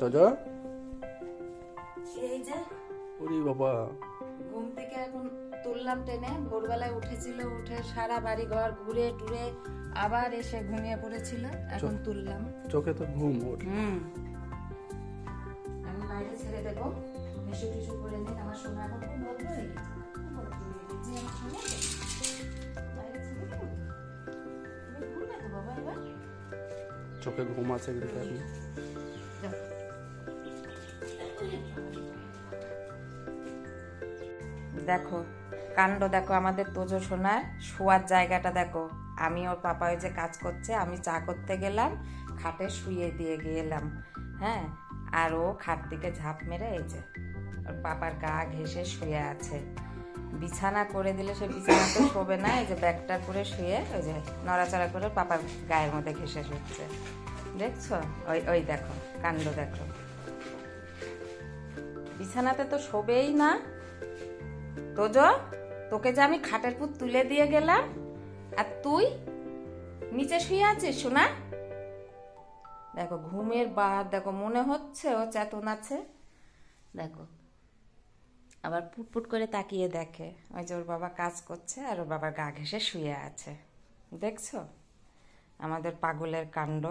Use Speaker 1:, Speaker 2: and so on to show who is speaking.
Speaker 1: তোজ?
Speaker 2: এই যে
Speaker 1: ওরে বাবা।
Speaker 2: ঘুম থেকে এখন তুললাম টেনে ভোরবেলায় উঠেছিল উঠে সারা বাড়ি ঘর ঘুরে টুরে আবার এসে ঘুমিয়ে পড়েছিল এখন তুললাম।
Speaker 1: চোখে তো ঘুম ওর
Speaker 2: হুম। আমি বাইরে ছেড়ে দেবো। মিশু টিশু করে নিন আমার সোনা এখন খুব হয়ে গেছে। খুব ভদ্র হয়ে গেছে দেখো, কাণ্ড দেখো, আমাদের তোজো সোনার শোয়ার জায়গাটা দেখো। আমি ওর পাপা ওই যে কাজ করছে, আমি চা করতে গেলাম, খাটে শুয়ে দিয়ে গেলাম হ্যাঁ? আর ও খাট থেকে ঝাঁপ মেরে এই যে, ওর পাপার গা ঘেসে শুয়ে আছে। বিছানা করে দিলে সে বিছানাতে শোবে না, এই যে ব্যাগটা করে শুয়ে, ওই যে নড়াচড়া করে পাপার গায়ের মধ্যে ঘেসে শুচ্ছে। দেখছ? ওই ওই দেখো, কাণ্ড দেখো। বিছানাতে তো শোবেই না তোজ, তোকে যে আমি খাটের পুত তুলে দিয়ে গেলাম, আর তুই নিচে শুয়ে আছিস শোনা দেখো, ঘুমের বাদ, দেখো, মনে হচ্ছে ও চেতন আছে। দেখো, আবার পুটপুট করে তাকিয়ে দেখে ওই যে ওর বাবা কাজ করছে আর ওর বাবার গা ঘেসে শুয়ে আছে। দেখছ? আমাদের পাগলের কাণ্ড।